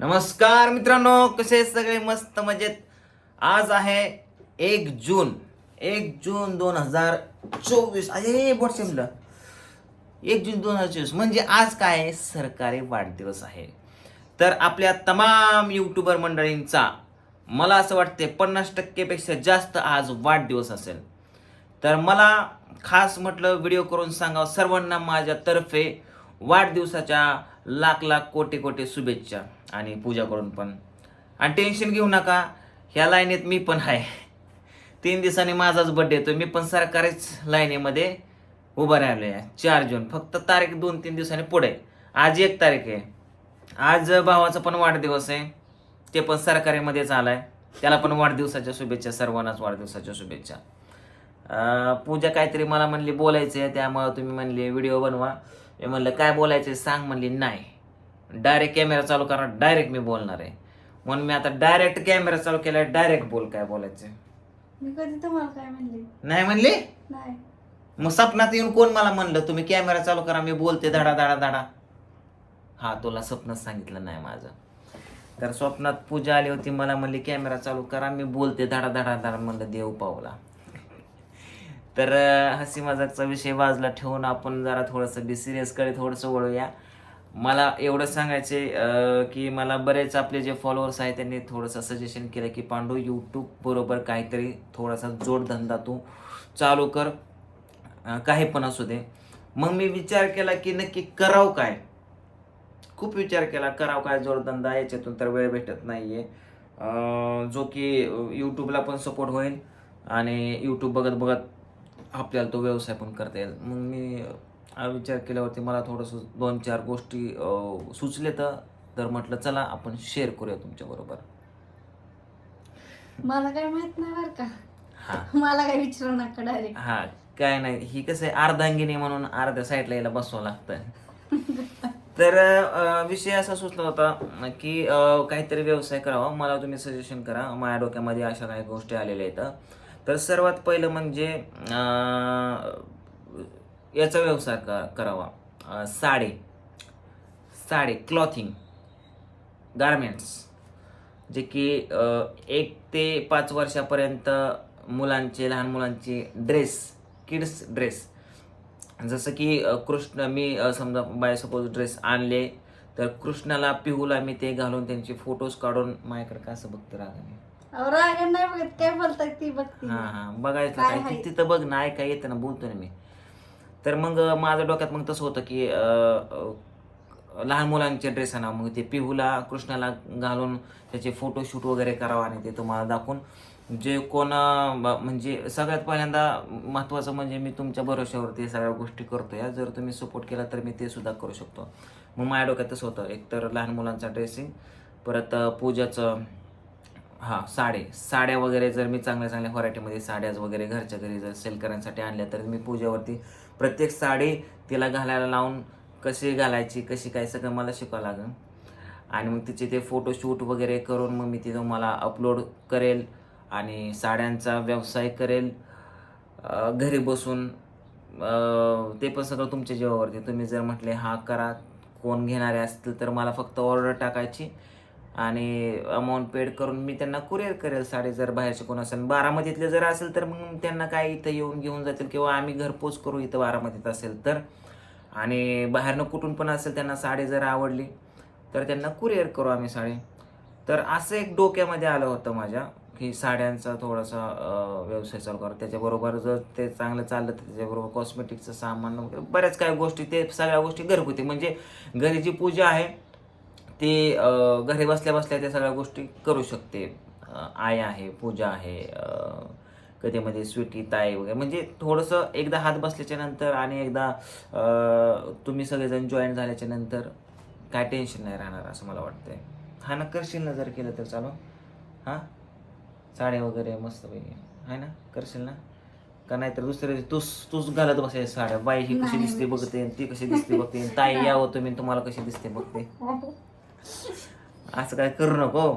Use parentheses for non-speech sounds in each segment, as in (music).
नमस्कार मित्रांनो कसे सगळे? मस्त मजेत. आज आहे एक जून एक जून दोन हजार चोवीस. अरे बोट सिमलं एक जून दोन हजार चोवीस. म्हणजे आज काय आहे? सरकारी वाढदिवस आहे. तर आपल्या तमाम युट्यूबर मंडळींचा मला असं वाटते पन्नास टक्केपेक्षा जास्त आज वाढदिवस असेल. तर मला खास म्हटलं व्हिडिओ करून सांगावं सर्वांना माझ्यातर्फे वाढदिवसाच्या लाख लाख कोटी कोटी शुभेच्छा. आणि पूजा करून पण. आणि टेन्शन घेऊ नका ह्या लाईनीत मी पण आहे. तीन दिवसांनी माझाच बड्डे येतो मी पण सरकारीच लाईनीमध्ये उभं राहिलो आहे चार जून फक्त तारीख दोन तीन दिवसांनी पुढे आज एक तारीख आहे. आज भावाचा पण वाढदिवस आहे. ते पण सरकारीमध्येच आलाय. त्याला पण वाढदिवसाच्या शुभेच्छा सर्वांनाच वाढदिवसाच्या शुभेच्छा. पूजा काहीतरी मला म्हणली बोलायचं आहे त्यामुळं तुम्ही म्हणले व्हिडिओ बनवा. मी म्हणलं काय बोलायचं सांग. म्हणली नाही. डायरेक्ट कॅमेरा चालू करा डायरेक्ट मी बोलणार आहे. म्हणून मी आता डायरेक्ट कॅमेरा चालू केला डायरेक्ट बोल काय बोलायचं. मी कधी तुम्हाला काय म्हणले? नाही म्हणले? नाही. मग सपनात येऊन कोण मला म्हणलं? तुम्ही कॅमेरा चालू करा मी बोलते धडा धडा धडा. हा तुला स्वप्नच सांगितलं नाही माझं. तर स्वप्नात पूजा आली होती मला म्हणली कॅमेरा चालू करा मी बोलते धडा धडा धडा म्हणलं देव पावला. तर हसी मजाकचा विषय बाजूला ठेवून आपण जरा थोडंसं बी सिरियसकडे थोडंसं वळूया. मला एवढं सांगायचे की मला बरेच आपले जे फॉलोअर्स आहेत त्यांनी थोडंसं सजेशन केलं की पांडू यूट्यूब बरोबर काहीतरी थोडासा जोडधंदा तू चालू कर. काही पण असू दे. मग मी विचार केला की नक्की करावं काय? खूप विचार केला करावं काय जोडधंदा? याच्यातून तर वेळ भेटत नाही आहे जो की यूट्यूबला पण सपोर्ट होईल आणि यूट्यूब बघत बघत आपल्याला तो व्यवसाय पण करता येईल. मग मी विचार केल्यावरती मला थोडंसं दोन चार गोष्टी सुचले तर म्हटलं चला आपण शेअर करूया तुमच्याबरोबर मला काय माहीत नाही बरं का. हां. मला काय विचारू नका डायरेक्ट हा काय नाही ही कसं आहे अर्धांगिनी म्हणून अर्ध्या साईडला याला बसवावं लागतं तर विषय असा सुचला होता की काहीतरी व्यवसाय करावा मला तुम्ही सजेशन करा. माझ्या डोक्यामध्ये अशा काही गोष्टी आलेल्या आहेत. तर सर्वात पहिलं म्हणजे याचा व्यवसाय क- करावा. साडी. साडी क्लॉथिंग गारमेंट्स जे की एक ते पाच वर्षापर्यंत मुलांचे लहान मुलांचे ड्रेस किड्स ड्रेस जसं की कृष्ण मी समजा बाय सपोज ड्रेस आणले तर कृष्णाला पिहूला मी ते घालून त्यांचे फोटोज काढून माझ्याकडे का असं बघते रागाने राग नाही बघत काय बोलतात ती बघती हा हा. बघायचं काय काय तिथं बघ ना ऐका येतं ना बोलतो ना मी. तर मग माझ्या डोक्यात मग तसं होतं की लहान मुलांचे ड्रेस आणा मग ते पिहूला कृष्णाला घालून त्याचे फोटोशूट वगैरे करावं आणि ते तुम्हाला दाखवून. जे कोण म्हणजे सगळ्यात पहिल्यांदा महत्त्वाचं म्हणजे मी तुमच्या भरोश्यावरती सगळ्या गोष्टी करतो या जर तुम्ही सपोर्ट केला तर मी ते सुद्धा करू शकतो. मग माझ्या डोक्यात तसं होतं. एकतर लहान मुलांचा ड्रेसिंग परत पूजाचं हां साडे. साड्या वगैरे जर मी चांगल्या चांगल्या व्हरायटीमध्ये साड्याच वगैरे घरच्या घरी जर सेल करण्यासाठी आणल्या तर मी पूजेवरती प्रत्येक साडी तिला घालायला लावून कशी घालायची कशी काय सगळं मला शिकावं लागेल. आणि मग तिचे ते फोटोशूट वगैरे करून मग मी ते तुम्हाला अपलोड करेल आणि साड्यांचा व्यवसाय करेल. घरी बसून ते पण सगळं तुमच्या जीवावरती. तुम्ही जर म्हटले हा करा कोण घेणारे असतील तर मला फक्त ऑर्डर टाकायची. आणि अमाऊंट पेड करून मी त्यांना कुरिअर करेल साडी जर बाहेरचे कोण असेल. बारामतीतले जर असेल तर मग त्यांना काय इथं येऊन घेऊन जातील किंवा आम्ही घरपोच करू इथं बारामतीत असेल तर. आणि बाहेरनं कुठून पण असेल त्यांना साडी जर आवडली तर त्यांना कुरिअर करू आम्ही साडी. तर असं एक डोक्यामध्ये आलं होतं माझ्या की साड्यांचा थोडासा व्यवसाय चालू करा. त्याच्याबरोबर जर ते चांगलं चाललं तर त्याच्याबरोबर कॉस्मेटिकचं सामान वगैरे बऱ्याच काही गोष्टी ते सगळ्या गोष्टी घरगुती. म्हणजे घरी जी पूजा आहे ती घरी बसल्या बसल्या त्या सगळ्या गोष्टी करू शकते. आई आहे पूजा आहे कधीमध्ये स्वीटी ताई वगैरे. म्हणजे थोडंसं एकदा हात बसल्याच्या नंतर आणि एकदा तुम्ही सगळेजण जॉईन झाल्याच्यानंतर काय टेन्शन नाही राहणार असं मला वाटतंय. हा ना करशील ना जर केलं तर चालू. हां? साड्या वगैरे मस्त पैकी. आहे ना करशील ना? का नाही तर दुसऱ्या तूच तूच घालत बसायची साड्या. बाई ही कशी. दिसते बघते ती कशी दिसते बघते. ताई (laughs) यावं तुम्ही तुम्हाला कशी दिसते बघते. (laughs) असं काय करू नको.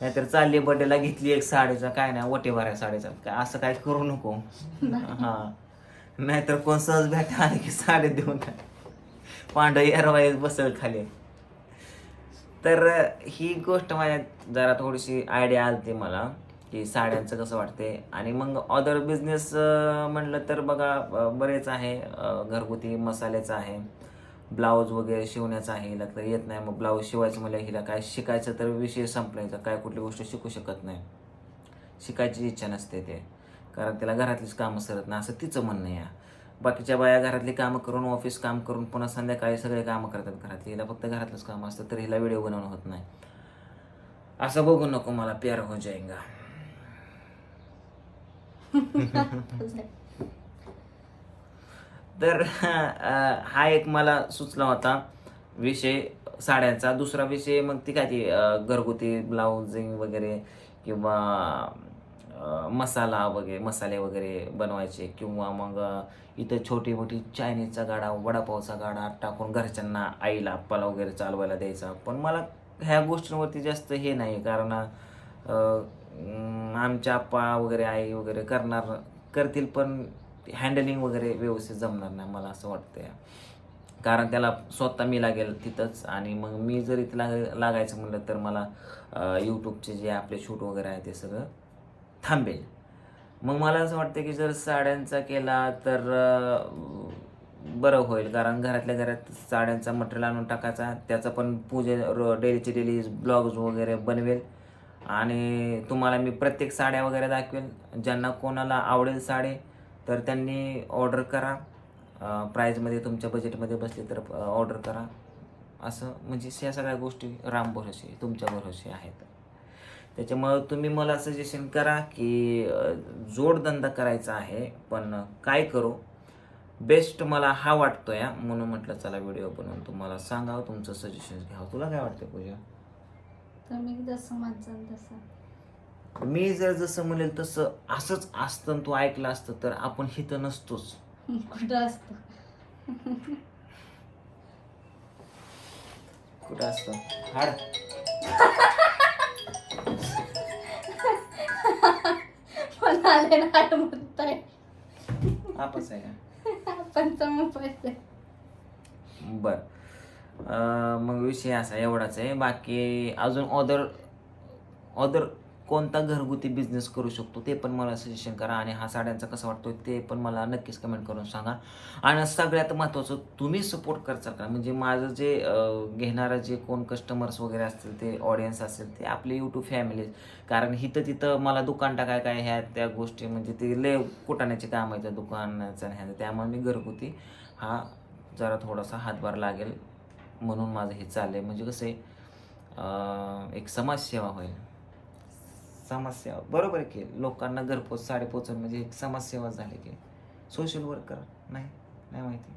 नाहीतर चालली बड्डेला घेतली एक साडीचा काय नाही ओटे भराय साडीचा. काय असं काय करू नको. हा. नाहीतर कोण सहज भेटा आले की साडी देऊन पांढर एरवाय बसल खाली. तर ही गोष्ट माझ्या जरा थोडीशी आयडिया आलती मला की साड्यांचं कसं वाटते आणि मग अदर बिझनेस म्हटलं तर बघा बरेच आहे घरगुती मसाल्याचं आहे. ब्लाऊज वगैरे शिवण्याचं आहे हिला तर येत नाही. मग ब्लाऊज शिवायचं मला हिला काय शिकायचं तर विषय संपलायचा काय कुठली गोष्ट शिकू शकत नाही. शिकायची इच्छा नसते ते. कारण त्याला घरातलीच कामं सरत नाही असं तिचं म्हणणं आहे बाकीच्या बाया घरातली कामं करून ऑफिस काम करून पुन्हा संध्याकाळी सगळे कामं करतात घरातली. हिला फक्त घरातलंच काम असतं तर हिला व्हिडिओ बनवणं होत नाही. असं बघू नको मला प्यार हो जाएगा (laughs) (laughs) तर हा एक मला सुचला होता विषय साड्यांचा. दुसरा विषय मग ती काय ती घरगुती ब्लाउजिंग वगैरे किंवा मसाला वगैरे मसाले वगैरे बनवायचे किंवा मग इथं छोटी मोठी चायनीजचा गाडा वडापावचा गाडा टाकून घरच्यांना आईला आप्पाला वगैरे चालवायला द्यायचा. पण मला ह्या गोष्टींवरती जास्त हे नाही कारण आमच्या आप्पा वगैरे आई वगैरे करणार करतील पण हँडलिंग वगैरे व्यवस्थित जमणार नाही मला असं वाटतंय. कारण त्याला स्वतः मी लागेल तिथंच आणि मग मी जर इथं लाग लागायचं म्हणलं तर मला यूट्यूबचे जे आपले शूट वगैरे आहे ते सगळं थांबेल. मग मला असं वाटतं की जर साड्यांचा केला तर बरं होईल. कारण घरातल्या घरात साड्यांचा मटेरियल आणून टाकायचा त्याचा पण पूजे डेलीचे डेली ब्लॉग्स वगैरे बनवेल. आणि तुम्हाला मी प्रत्येक साड्या वगैरे दाखवेल. ज्यांना कोणाला आवडेल साडी तर त्यांनी ऑर्डर करा. प्राईजमध्ये तुमच्या बजेटमध्ये बसले तर ऑर्डर करा. असं म्हणजे ह्या सगळ्या गोष्टी राम भरोसे तुमच्या भरोसे आहेत. त्याच्यामुळं तुम्ही मला सजेशन करा की जोडधंदा करायचा आहे पण काय करू? बेस्ट मला हा वाटतो या म्हणून म्हटलं चला व्हिडिओ बनवून तुम्हाला सांगावं तुमचं सजेशन घ्यावं. तुला काय वाटतं पूजा? तुम्ही जसं माझं तसं. मी जर जसं म्हणेल तसं असंच असतं आणि तू ऐकलं असतं तर आपण हिथं नसतोच. कुठं असतं? कुठं असतं? हाड. पण आले ना म्हणताय. आपच आहे का? बर. अं, मग विषय असा एवढाच आहे. बाकी अजून ऑदर ऑदर कोणता घरगुती बिझनेस करू शकतो ते पण मला सजेशन करा आणि हा साड्यांचा कसा वाटतो ते पण मला नक्कीच कमेंट करून सांगा. आणि सगळ्यात महत्त्वाचं तुम्ही सपोर्ट करचाल का? म्हणजे माझं जे घेणारं जे कोण कस्टमर्स वगैरे असतील ते ऑडियन्स असेल ते आपले यूट्यूब फॅमिली कारण इथं तिथं मला दुकान टाकाय काय ह्या त्या गोष्टी म्हणजे ते लय कुटाण्याचे काम आहे त्या दुकानाचं आणि ह्याचं. त्यामुळे मी घरगुती हा जरा थोडासा हातभार लागेल म्हणून माझं हे चाललंय. म्हणजे कसं आहे एक समाजसेवा होईल. समाजसेवा बरोबर आहे की लोकांना घरपोच साडे पोचवणं म्हणजे एक समाजसेवा झाली की सोशल वर्कर नाही नाही माहिती.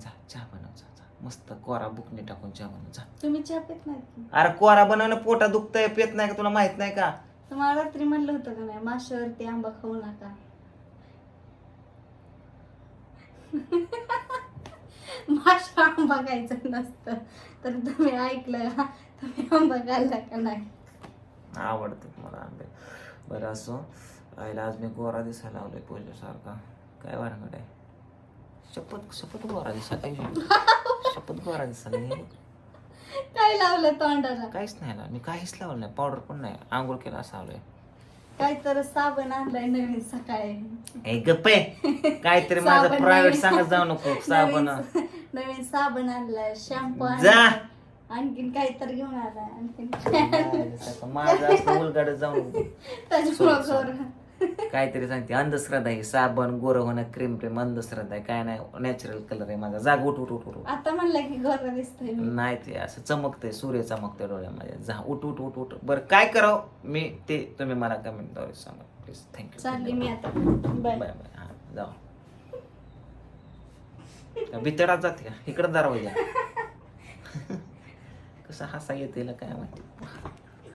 जा चहा बनव जा जा. मस्त कोरा बुकने टाकून चहा बनव जा. तुम्ही चहा पित नाहीत की? अरे कोरा बनवणं पोटा दुखतंय पेत नाही का तुला माहीत नाही का? तुम्हाला रात्री म्हणलं होतं का नाही माशावरती आंबा खाऊ नका. माशा आंबा खायचं नसतं. तर तुम्ही ऐकलं? तुम्ही आंबा खाल्ला का नाही? आवडतात मला आंबे. बरं असो आईला आज मी गोरा दिसायला लावलोय पूजेसारखा. काय वारंगड आहे? शपथ शपथ गोरा दिसायला शपथ गोरा दिसायला काय लावलं तोंडाला? काहीच नाही लावलं. मी काहीच लावलं नाही. पावडर पण नाही. आंघोळ केला असं लावलंय काय तर साबण आणलाय नवीन सकाळी. ए गप्पे काहीतरी माझं प्रायव्हेट सांगत जाऊ नको. साबण. नवीन नवीन साबण आणलाय शॅम्पू जा. आणखीन काहीतरी घेऊन आलाय आणखीन. माझं असं उलगाडत जाऊ नको त्याच्यामुळं सोड, सोड. गोरं. काहीतरी सांगते अंधश्रद्धा आहे साबण गोरं होणं क्रीम क्रीम अंधश्रद्धा आहे काय नाही नॅचरल कलर आहे माझा. जाग उठ उठ उठ उठ उठ. आता म्हणलं की गोरं दिसतोय मी. नाही ते असं चमकतंय सूर्य चमकतोय डोळ्यामध्ये. जा उठ उठ उठ उठ. बरं काय करावं? मी ते तुम्ही मला कमेंटद्वारे सांगा. प्लीज चालली थँक्यू मी आता. बाय बाय बाय हां जाऊ. भितडात जाते का? इकडं दरवाजा. (laughs) कसं हसा येते काय माहिती.